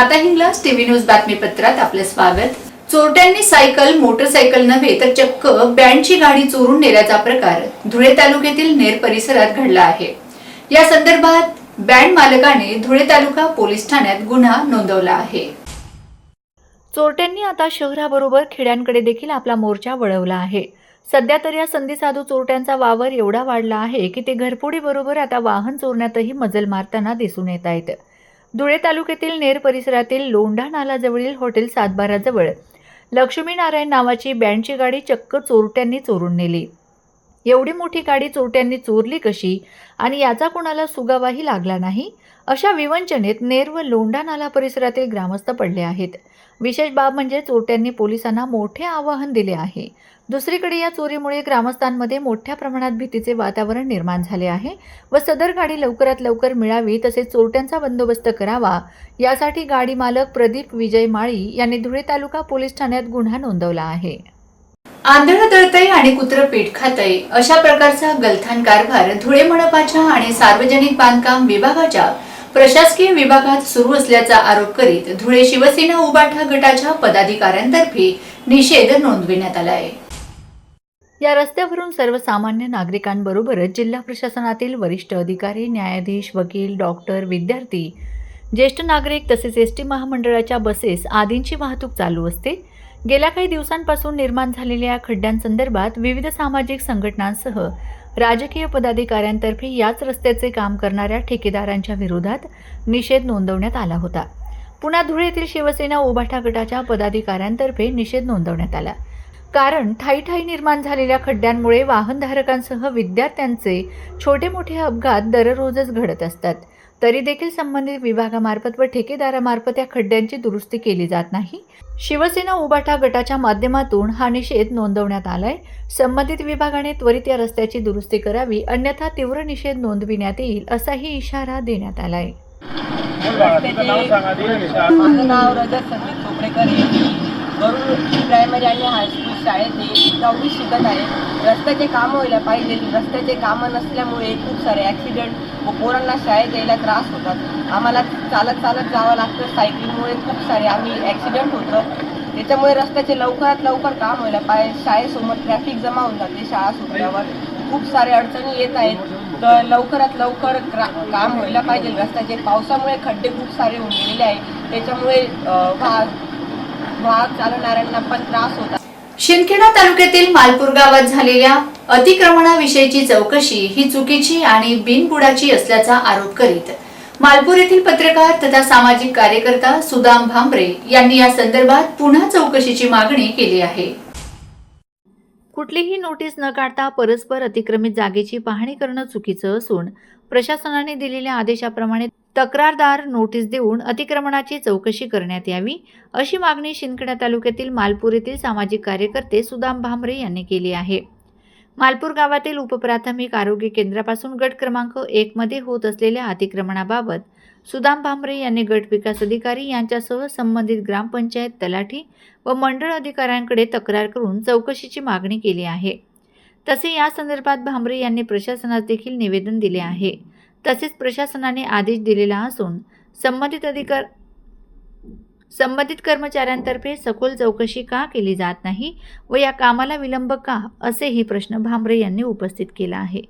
माता Hinglaj TV news बातमीपत्रात आपले स्वागत. चोरट्यांनी सायकल मोटरसायकल नव्हे तर चक्क बँडची गाडी चोरून नेल्याचा प्रकार धुळे तालुक्यातील नेर परिसरात घडला आहे. या संदर्भात बँड मालकाने धुळे तालुका पोलीस ठाण्यात गुन्हा नोंदवला आहे. चोरट्यांनी आता शहराबरोबर खेड्यांकडे देखील आपला मोर्चा वळवला आहे. सध्या तर या संधी साधू चोरट्यांचा वावर एवढा वाढला आहे की ते घरफोडीबरोबर आता वाहन चोरण्यातही मजल मारताना दिसून येत आहेत. धुळे तालुक्यातील नेर परिसरातील लोंढा नालाजवळील हॉटेल सातबाराजवळ लक्ष्मीनारायण नावाची बँडची गाडी चक्क चोरट्यांनी चोरून नेली. एवढी मोठी गाडी चोरट्यांनी चोरली कशी? आणि याचा कोणाला सुगावाही लागला नाही? अशा विवंचनेत नेर व लोंढा नाला परिसरातील ग्रामस्थ पडले आहेत. विशेष बाब म्हणजे चोरट्यांनी पोलिसांना मोठे आवाहन दिले आहे. दुसरीकडे या चोरीमुळे ग्रामस्थांमध्ये मोठ्या प्रमाणात भीतीचे वातावरण निर्माण झाले आहे व सदर गाडी लवकरात लवकर मिळावी तसेच चोरट्यांचा बंदोबस्त करावा यासाठी गाडी मालक प्रदीप विजय माळी यांनी धुळे तालुका पोलीस ठाण्यात गुन्हा नोंदवला आहे. आंधळ दळतय आणि कुत्र पीठ खातय. अशा प्रकारचा गलथान कारभार धुळे मनपाच्या आणि सार्वजनिक बांधकाम विभागाच्या प्रशासकीय विभागात सुरू असल्याचा आरोप करीत धुळे शिवसेना उबाठा गटाच्या पदाधिकाऱ्यांतर्फे निषेध नोंदविण्यात आला आहे. या रस्त्यावरून सर्वसामान्य नागरिकांबरोबरच जिल्हा प्रशासनातील वरिष्ठ अधिकारी न्यायाधीश वकील डॉक्टर विद्यार्थी ज्येष्ठ नागरिक तसेच एस टी महामंडळाच्या बसेस आदींची वाहतूक चालू असते. गेल्या काही दिवसांपासून निर्माण झालेल्या खड्ड्यांसंदर्भात विविध सामाजिक संघटनांसह राजकीय पदाधिकाऱ्यांतर्फे याच रस्त्याचे काम करणाऱ्या ठेकेदारांच्या विरोधात निषेध नोंदवण्यात आला होता. पुन्हा धुळे येथील शिवसेना ओबाठा गटाच्या पदाधिकाऱ्यांतर्फे निषेध नोंदवण्यात आला. कारण ठाई ठाई निर्माण झालेल्या खड्ड्यांमुळे वाहनधारकांसह विद्यार्थ्यांचे छोटे मोठे अपघात दररोजच घडत असतात. तरी देखील संबंधित विभागामार्फत व ठेकेदारामार्फत या खड्ड्यांची दुरुस्ती केली जात नाही. शिवसेना उबाठा गटाच्या माध्यमातून हा निषेध नोंदवण्यात आलाय. संबंधित विभागाने त्वरित या रस्त्याची दुरुस्ती करावी अन्यथा तीव्र निषेध नोंदविण्यात येईल असाही इशारा देण्यात आलाय. माझं नाव वरून प्रायमरी आणि हायस्कूल शाळेत आहे दहावी शिकत आहे. रस्त्याचे कामं व्हायला पाहिजे. रस्त्याचे कामं नसल्यामुळे खूप सारे ॲक्सिडेंट व पोरांना शाळेत यायला त्रास होतात. आम्हाला चालत चालत जावं लागतं. सायकलिंगमुळे खूप सारे आम्ही ॲक्सिडेंट होतं. त्याच्यामुळे रस्त्याचे लवकरात लवकर काम व्हायला पाहिजे शाळेसमोर ट्रॅफिक जमा होऊन जाते शाळा सुटल्यावर. खूप सारे अडचणी येत आहेत. तर लवकरात लवकर काम व्हायला पाहिजे. रस्त्याचे पावसामुळे खड्डे खूप सारे होऊन गेलेले आहेत. त्याच्यामुळे वाहक चालवणाऱ्यांना पण त्रास होता शिंदखेडा तालुक्यातील मालपूर गावात झालेल्या अतिक्रमणाविषयीची चौकशी ही चुकीची आणि बिनबुडाची असल्याचा आरोप करीत मालपूर येथील पत्रकार तथा सामाजिक कार्यकर्ता सुदाम भांबरे यांनी या संदर्भात पुन्हा चौकशीची मागणी केली आहे. कुठलीही नोटीस न काढता परस्पर अतिक्रमित जागेची पाहणी करणं चुकीचं असून प्रशासनाने दिलेल्या आदेशाप्रमाणे तक्रारदार नोटीस देऊन अतिक्रमणाची चौकशी करण्यात यावी अशी मागणी शिंदखेडा तालुक्यातील मालपूर येथील सामाजिक कार्यकर्ते सुदाम भांबरे यांनी केली आहे. मालपूर गावातील उपप्राथमिक आरोग्य केंद्रापासून गट क्रमांक एकमध्ये होत असलेल्या अतिक्रमणाबाबत सुदाम भांबरे यांनी गट विकास अधिकारी यांच्यासह संबंधित ग्रामपंचायत तलाठी व मंडळ अधिकाऱ्यांकडे तक्रार करून चौकशीची मागणी केली आहे. तसे या संदर्भात भांबरे यांनी प्रशासनास देखील निवेदन दिले आहे. तसेच प्रशासनाने आदेश दिलेला असून संबंधित अधिकार संबंधित कर्मचाऱ्यांतर्फे सखोल चौकशी का केली जात नाही व या कामाला विलंब का असेही प्रश्न भांबरे यांनी उपस्थित केला आहे.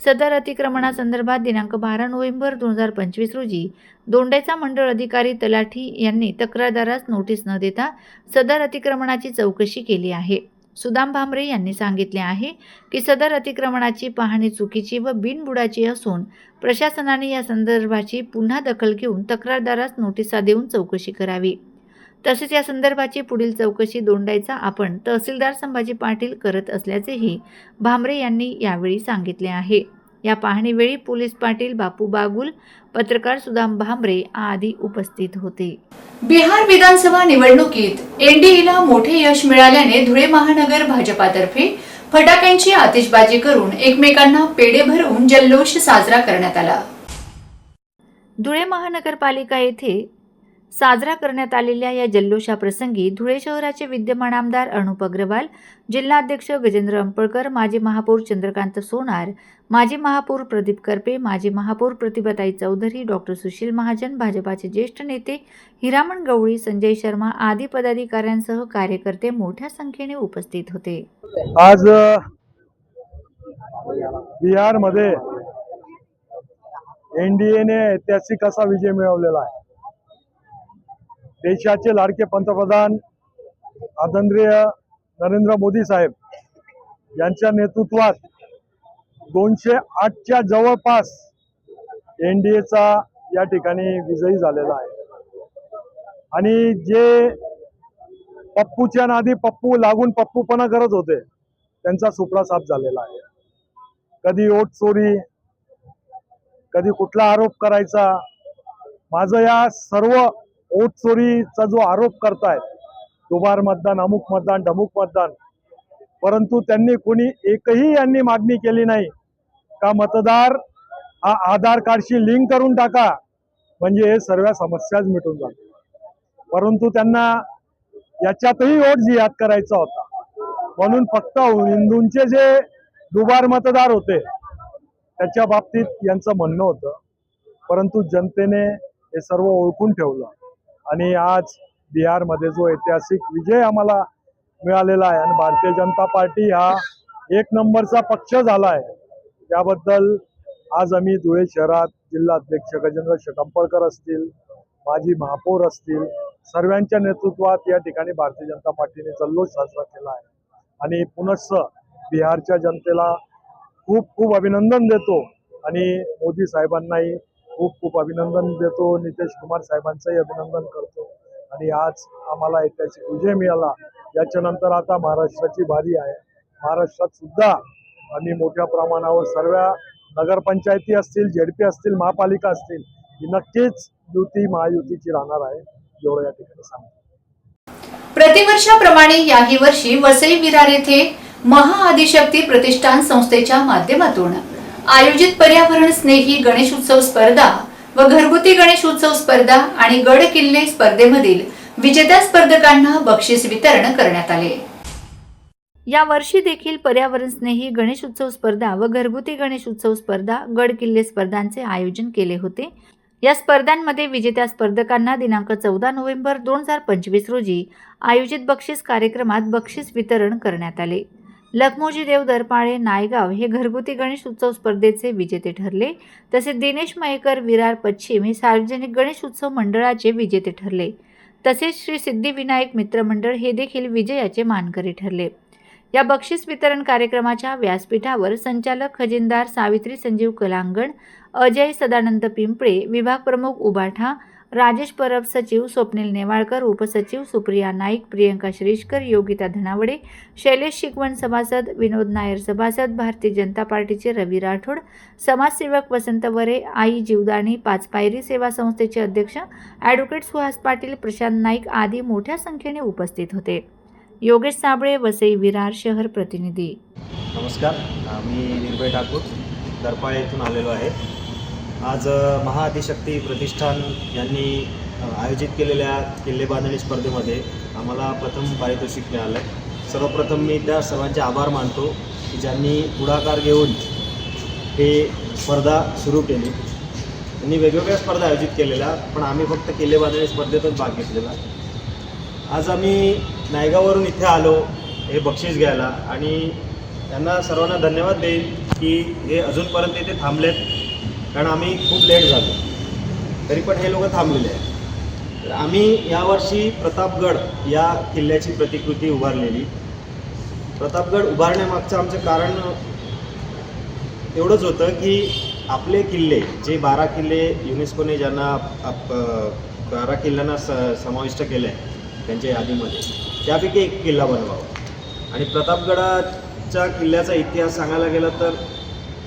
सदर अतिक्रमणासंदर्भात दिनांक बारा नोव्हेंबर दोन हजार पंचवीस रोजी दोंड्याचा मंडळ अधिकारी तलाठी यांनी तक्रारदारास नोटीस न देता सदर अतिक्रमणाची चौकशी केली आहे. सुदाम भांबरे यांनी सांगितले आहे की सदर अतिक्रमणाची पाहणी चुकीची व बिनबुडाची असून प्रशासनाने या संदर्भाची पुन्हा दखल घेऊन तक्रारदारास नोटिसा देऊन चौकशी करावी. तसेच या संदर्भाची पुढील चौकशी दोंडायचा आपण तहसीलदार संभाजी पाटील करत असल्याचेही भांबरे यांनी यावेळी सांगितले आहे. या पाहणीवेळी पोलीस पाटील बापू बागुल पत्रकार सुदाम भांबरे आदी उपस्थित होते. बिहार विधानसभा निवडणुकीत एनडीएला मोठे यश मिळाल्याने धुळे महानगर भाजपातर्फे फटाक्यांची आतिषबाजी करून एकमेकांना पेढे भरवून जल्लोष साजरा करण्यात आला. धुळे महानगरपालिका येथे साजरा करण्यात आलेल्या या जल्लोषाप्रसंगी धुळे शहराचे विद्यमान आमदार अनुप अग्रवाल जिल्हाध्यक्ष गजेंद्र अंपळकर माजी महापौर चंद्रकांत सोनार माजी महापौर प्रदीप करपे माजी महापौर प्रतिभाताई चौधरी डॉक्टर सुशील महाजन भाजपाचे ज्येष्ठ नेते हिरामण गवळी संजय शर्मा आदी पदाधिकाऱ्यांसह कार्यकर्ते मोठ्या संख्येने उपस्थित होते. आज बिहारमध्ये एनडीएने ऐतिहासिक असा विजय मिळवलेला आहे. देशाचे लाडके पंतप्रधान आदरणीय नरेंद्र मोदी साहेब यांच्या नेतृत्वात दोनशे आठच्या जवळपास एन डी एचा या ठिकाणी विजयी झालेला आहे. आणि जे पप्पूच्या नादी पप्पू लागून पप्पूपणा करत होते त्यांचा सुपडा साफ झालेला आहे. कधी ओट चोरी कधी कुठला आरोप करायचा माझं या सर्व ओट चोरीचा जो आरोप करतायत दुबार मतदान अमुक मतदान ढमुक मतदान परंतु त्यांनी कोणी एकही यांनी मागणी केली नाही का मतदार हा आधार कार्डशी लिंक करून टाका म्हणजे हे सर्व समस्याच मिटून जातात परंतु त्यांना याच्यातही वोट जिहाद करायचा होता. म्हणून फक्त हिंदूंचे जे दुबार मतदार होते त्याच्या बाबतीत यांचं म्हणणं होतं परंतु जनतेने हे सर्व ओळखून ठेवलं. आणि आज बिहारमध्ये जो ऐतिहासिक विजय आम्हाला मिळालेला आहे आणि भारतीय जनता पार्टी हा एक नंबरचा पक्ष झाला आहे. त्याबद्दल आज आम्ही धुळे शहरात जिल्हाध्यक्ष गजेंद्र शकंपळकर असतील माजी महापौर असतील सर्वांच्या नेतृत्वात या ठिकाणी भारतीय जनता पार्टीने जल्लोष साजरा केला आहे. आणि पुनश्च बिहारच्या जनतेला खूप खूप अभिनंदन देतो. आणि मोदी साहेबांनाही खूप खूप अभिनंदन देतो. नितेश कुमार साहेबांचंही अभिनंदन करतो. आणि आज आम्हाला ऐतिहासिक विजय मिळाला. याच्यानंतर आता महाराष्ट्राची बारी आहे. महाराष्ट्रात सुद्धा आम्ही मोठ्या प्रमाणावर सर्व नगरपंचायती असतील झेडपी असतील महापालिका असतील ही नक्कीच युती महायुतीची राहणार आहे. एवढं या ठिकाणी सांगतो. प्रतिवर्षाप्रमाणे याही वर्षी वसई विरार येथे महाआदिशक्ती प्रतिष्ठान संस्थेच्या माध्यमातून आयोजित पर्यावरण स्नेही गणेश उत्सव स्पर्धा व घरगुती गणेश उत्सव स्पर्धा आणि गड किल्ले स्पर्धेमधील विजेत्या स्पर्धकांना बक्षीस वितरण करण्यात आले. या वर्षी देखील पर्यावरण स्नेही गणेश उत्सव स्पर्धा व घरगुती गणेश उत्सव स्पर्धा गड किल्ले स्पर्धांचे आयोजन केले होते. या स्पर्धांमध्ये विजेत्या स्पर्धकांना दिनांक चौदा नोव्हेंबर दोन हजार पंचवीस रोजी आयोजित बक्षीस कार्यक्रमात बक्षीस वितरण करण्यात आले. लखमोजी देव दरपाळे नायगाव हे घरगुती गणेश उत्सव स्पर्धेचे विजेते ठरले. तसेच दिनेश मयेकर विरार पश्चिम हे सार्वजनिक गणेश उत्सव मंडळाचे विजेते ठरले. तसेच श्री सिद्धिविनायक मित्रमंडळ हे देखील विजयाचे मानकरी ठरले. या बक्षीस वितरण कार्यक्रमाच्या व्यासपीठावर संचालक खजिनदार सावित्री संजीव कलांगण अजय सदानंद पिंपळे विभाग प्रमुख उबाठा राजेश परब सचिव स्वप्नील नेवाळकर उपसचिव सुप्रिया नाईक प्रियंका श्रीष्कर योगिता धनावडे शैलेश शिकवण सभासद विनोद नायर सभासद भारतीय जनता पार्टीचे रवी राठोड समाजसेवक वसंत वरे आई जीवदाणी पाच पायरी सेवा संस्थेचे अध्यक्ष ॲडव्होकेट सुहास पाटील प्रशांत नाईक आदी मोठ्या संख्येने उपस्थित होते. योगेश साबळे वसई विरार शहर प्रतिनिधी. नमस्कार मी निर्भय ठाकूर दरपाळे येथून आलेलो आहे. आज महाअधिशक्ती प्रतिष्ठान यांनी आयोजित केलेल्या किल्ले बांधणी स्पर्धेमध्ये आम्हाला प्रथम पारितोषिक मिळालं. आहे सर्वप्रथम मी त्या सर्वांचे आभार मानतो की ज्यांनी पुढाकार घेऊन हे स्पर्धा सुरू केली. त्यांनी वेगवेगळ्या स्पर्धा आयोजित केलेल्या पण आम्ही फक्त किल्ले बांधणी स्पर्धेतच भाग घेतलेला. आज आम्ही नायगावरून इथे आलो हे बक्षीस घ्यायला. आणि त्यांना सर्वांना धन्यवाद देईन की हे अजूनपर्यंत इथे थांबलेत. कारण आम्ही खूप लेट झालो. तरी पण हे लोक थांबलेले आहेत. तर आम्ही यावर्षी प्रतापगड या किल्ल्याची प्रतिकृती उभारलेली. प्रतापगड उभारण्यामागचं आमचं कारण एवढंच होतं की आपले किल्ले जे बारा किल्ले युनेस्कोने ज्यांना आप- बारा किल्ल्यांना स समाविष्ट केलं आहे त्यांच्या यादीमध्ये. त्यापैकी एक किल्ला बनवावा. आणि प्रतापगडाच्या किल्ल्याचा इतिहास सांगायला गेला तर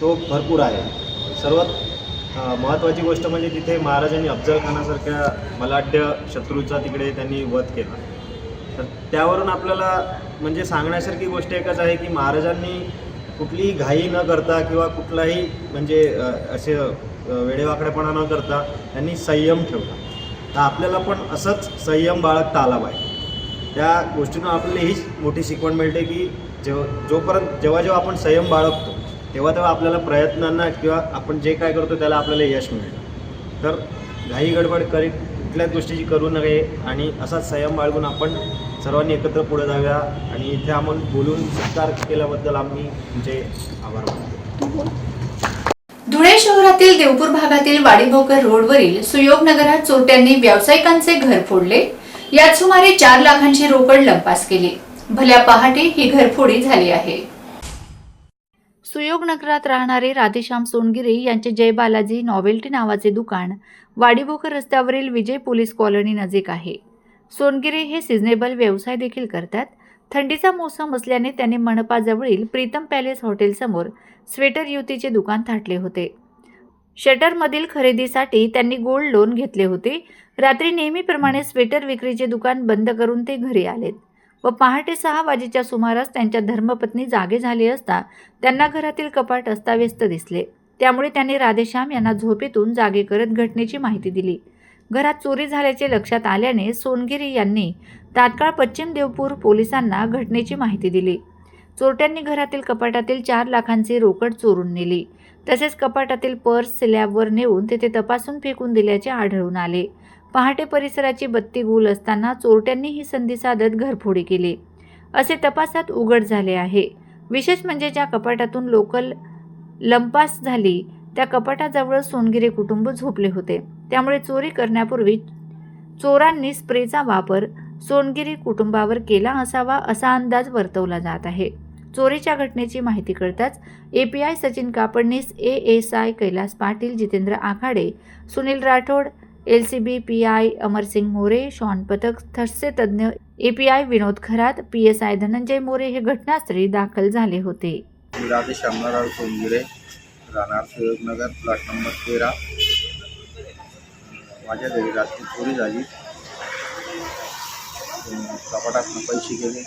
तो भरपूर आहे. सर्वात महत्त्वाची गोष्ट म्हणजे तिथे महाराजांनी अफजल खानासारख्या शत्रूचा तिकडे त्यांनी वध केला. तर त्यावरून आपल्याला म्हणजे सांगण्यासारखी गोष्ट एकच आहे की महाराजांनी कुठलीही घाई न करता किंवा कुठलाही म्हणजे असे वेडेवाकडेपणा न करता त्यांनी संयम ठेवला. तर आपल्याला पण असंच संयम बाळगता आला पाहिजे. त्या गोष्टीनं आपल्याला हीच मोठी शिकवण मिळते की जेव्हा जोपर्यंत जेव्हा जेव्हा आपण संयम बाळगतो तेव्हा तेव्हा आपल्याला प्रयत्नांना किंवा आपण जे काय करतो त्याला आपल्याला यश मिळतं तर घाई गडबड करी कुठल्याच गोष्टीची करू नये आणि असाच संयम बाळगून आपण सर्वांनी एकत्र पुढे जाऊया आणि इथे आम्ही बोलून सत्कार केल्याबद्दल आम्ही तुमचे आभार मानतो. धुळे शहरातील देवपूर भागातील वाडीभोकर रोडवरील सुयोग नगरात चोरट्यांनी व्यावसायिकांचे घर फोडले. यात सुमारे चार लाखांची रोकड लंपास केली. भल्या पहाटे ही घरफोडी झाली आहे. सुयोग नगरात राहणारे राधेश्याम सोनगिरे यांचे जय बालाजी नॉवेल्टी नावाचे दुकान वाडीबोकर रस्त्यावरील विजय पोलीस कॉलनी नजीक आहे. सोनगिरे हे सिजनेबल व्यवसाय देखील करतात. थंडीचा मोसम असल्याने त्यांनी मनपाजवळील प्रीतम पॅलेस हॉटेलसमोर स्वेटर युतीचे दुकान थाटले होते. शटरमधील खरेदीसाठी त्यांनी गोल्ड लोन घेतले होते. रात्री नेहमीप्रमाणे स्वेटर विक्रीचे दुकान बंद करून ते घरी आलेत. व पहाटे सहा वाजेच्या सुमारास त्यांच्या धर्मपत्नी जागे झाली असता त्यांना घरातील कपाट अस्ताव्यस्त दिसले. त्यामुळे त्यांनी राधेश्याम यांना झोपेतून जागे करत घटनेची माहिती दिली. घरात चोरी झाल्याचे लक्षात आल्याने सोनगिरी यांनी तात्काळ पश्चिम देवपूर पोलिसांना घटनेची माहिती दिली. चोरट्यांनी घरातील कपाटातील चार लाखांची रोकड चोरून नेली. तसेच कपाटातील पर्स स्लॅबवर नेऊन तेथे तपासून फेकून दिल्याचे आढळून आले. पहाटे परिसराची बत्ती गुल असताना चोरट्यांनी ही संधी साधत घरफोडी केली. असे तपासात उघड झाले आहे. विशेष म्हणजे ज्या कपाटातून लोकल लंपास झाली त्या कपाटाजवळ सोनगिरे कुटुंब झोपले होते. त्यामुळे चोरी करण्यापूर्वी चोरांनी स्प्रेचा वापर सोनगिरी कुटुंबावर केला असावा असा अंदाज वर्तवला जात आहे. चोरीच्या घटनेची माहिती कळताच API Sachin Kapadnis A S I Kailas Patil Jitendra Akhade Sunil Rathod L C B P I Amarsing More Shawn पथक थस्से तज्ज्ञ API Vinod Kharat P S I Dhananjay More हे घटनास्थळी दाखल झाले होते. मी राधे राहणार सुयोगनगर प्लॉट नंबर तेरा. माझ्या घरी रात्री चोरी झाली. अं, कपाटातनं पैसे गेले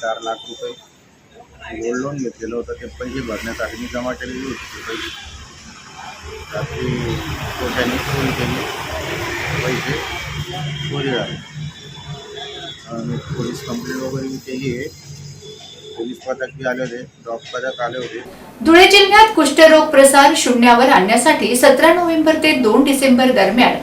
चार लाख रुपये. गोल्ड लोन घेतलेलं होतं ते पैसे भरण्यासाठी मी जमा केलेली होती ते पैसे. रात्री कोट्याने चोरी केली. पैसे चोरी झाले पोलीस कंप्लेंट वगैरे मी केली आहे. पोलीस पथक बी आले होते डॉग पथक आले होते. धुळे जिल्ह्यात कुष्ठरोग प्रसार शून्यावर आणण्यासाठी सतरा नोव्हेंबर ते दोन डिसेंबर दरम्यान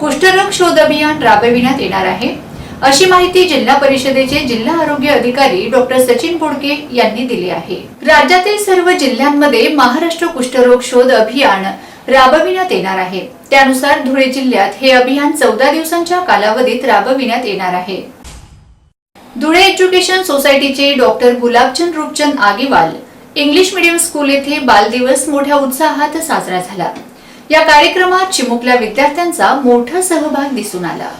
कुष्ठरोग शोध अभियान राबविण्यात येणार आहे. अशी माहिती जिल्हा परिषदेचे जिल्हा आरोग्य अधिकारी डॉक्टर सचिन बोडके यांनी दिली आहे. राज्यातील सर्व जिल्ह्यांमध्ये महाराष्ट्र कुष्ठरोग शोध अभियान राबविण्यात येणार आहे. त्यानुसार धुळे जिल्ह्यात हे अभियान चौदा दिवसांच्या कालावधीत राबविण्यात येणार आहे. Dhule education society doctor Gulabchand Rupchand Agewal English medium school येथे बालदिवस मोठ्या उत्साहात साजरा झाला. या कार्यक्रमात चिमुकल्या विद्यार्थ्यांचा मोठा सहभाग दिसून आला.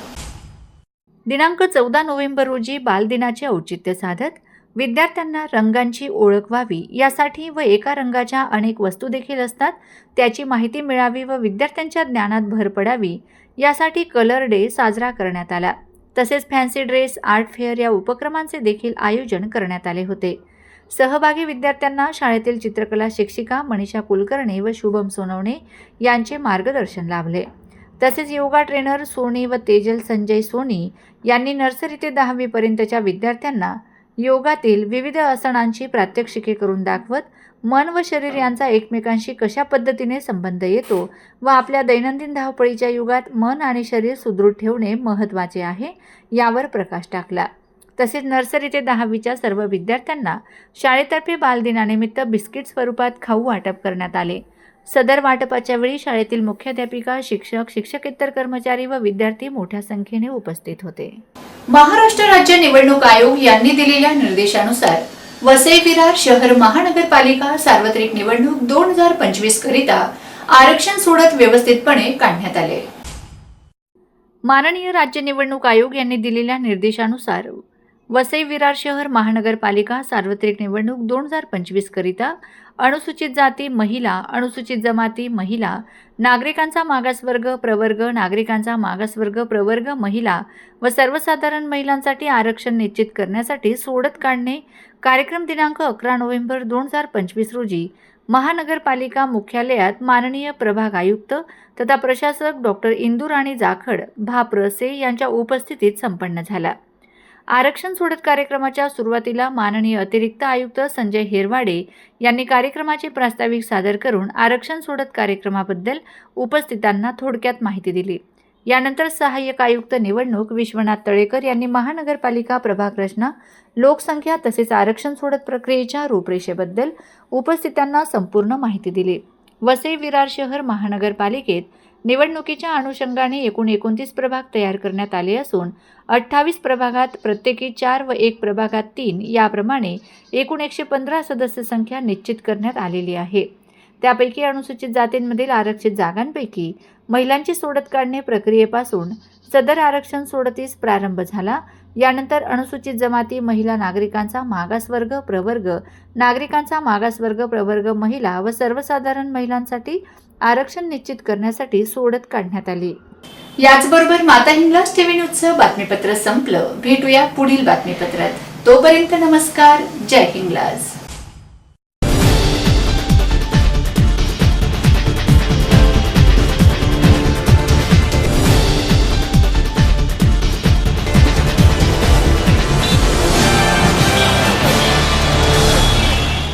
दिनांक चौदा नोव्हेंबर रोजी बालदिनाचे औचित्य साधत विद्यार्थ्यांना रंगांची ओळख व्हावी यासाठी व एका रंगाच्या अनेक वस्तू देखील असतात त्याची माहिती मिळावी व विद्यार्थ्यांच्या ज्ञानात भर पडावी यासाठी कलर डे साजरा करण्यात आला. तसेच फॅन्सी ड्रेस आर्ट फेअर या उपक्रमांचे देखील आयोजन करण्यात आले होते. सहभागी विद्यार्थ्यांना शाळेतील चित्रकला शिक्षिका मनीषा कुलकर्णी व शुभम सोनवणे यांचे मार्गदर्शन लाभले. तसेच योगा ट्रेनर सोनी व तेजल संजय सोनी यांनी नर्सरी ते दहावीपर्यंतच्या विद्यार्थ्यांना योगातील विविध आसनांची प्रात्यक्षिके करून दाखवत मन व शरीर यांचा एकमेकांशी कशा पद्धतीने संबंध येतो व आपल्या दैनंदिन धावपळीच्या युगात मन आणि शरीर सुदृढ ठेवणे महत्त्वाचे आहे यावर प्रकाश टाकला. तसेच नर्सरी ते दहावीच्या सर्व विद्यार्थ्यांना शाळेतर्फे बालदिनानिमित्त बिस्किट स्वरूपात खाऊ वाटप करण्यात आले. सदर वाटपाच्या वेळी शाळेतील मुख्याध्यापिका शिक्षक शिक्षकेतर कर्मचारी व विद्यार्थी मोठ्या संख्येने उपस्थित होते. महाराष्ट्र राज्य निवडणूक आयोग यांनी दिलेल्या निर्देशानुसार वसई विरार शहर महानगरपालिका सार्वत्रिक निवडणूक दोन हजार पंचवीस करिता आरक्षण सोडत व्यवस्थितपणे काढण्यात आले. माननीय राज्य निवडणूक आयोग यांनी दिलेल्या निर्देशानुसार वसई विरार शहर महानगरपालिका सार्वत्रिक निवडणूक दोन हजार पंचवीस करिता अनुसूचित जाती महिला अनुसूचित जमाती महिला नागरिकांचा मागासवर्ग प्रवर्ग नागरिकांचा मागासवर्ग प्रवर्ग महिला व सर्वसाधारण महिलांसाठी आरक्षण निश्चित करण्यासाठी सोडत काढणे. कार्यक्रम दिनांक अकरा नोव्हेंबर दोन हजार पंचवीस रोजी महानगरपालिका मुख्यालयात माननीय प्रभाग आयुक्त तथा प्रशासक डॉक्टर इंदुराणी जाखड भाप्रसे यांच्या उपस्थितीत संपन्न झाला. आरक्षण सोडत कार्यक्रमाच्या सुरुवातीला माननीय अतिरिक्त आयुक्त संजय हेरवाडे यांनी कार्यक्रमाचे प्रास्ताविक सादर करून आरक्षण सोडत कार्यक्रमाबद्दल उपस्थितांना थोडक्यात माहिती दिली. यानंतर सहाय्यक आयुक्त निवडणूक विश्वनाथ तळेकर यांनी महानगरपालिका प्रभाग रचना लोकसंख्या तसेच आरक्षण सोडत प्रक्रियेच्या रूपरेषेबद्दल उपस्थितांना संपूर्ण माहिती दिली. वसई विरार शहर महानगरपालिकेत निवडणुकीच्या अनुषंगाने एकूण एकोणतीस प्रभाग तयार करण्यात आले असून अठ्ठावीस प्रभागात प्रत्येकी चार व एक प्रभागात तीन याप्रमाणे एकूण एकशे पंधरा सदस्य संख्या निश्चित करण्यात आलेली आहे. त्यापैकी अनुसूचित जातींमधील आरक्षित जागांपैकी महिलांची सोडत काढणे प्रक्रियेपासून सदर आरक्षण सोडतीस प्रारंभ झाला. यानंतर अनुसूचित जमाती महिला नागरिकांचा मागासवर्ग प्रवर्ग नागरिकांचा मागासवर्ग प्रवर्ग महिला व सर्वसाधारण महिलांसाठी आरक्षण निश्चित करण्यासाठी सोडत काढण्यात आली. याचबरोबर माता हिंगलाज टीव्ही न्यूजचं बातमीपत्र संपलं. भेटूया पुढील बातमीपत्रात. तोपर्यंत नमस्कार. जय हिंगलाज.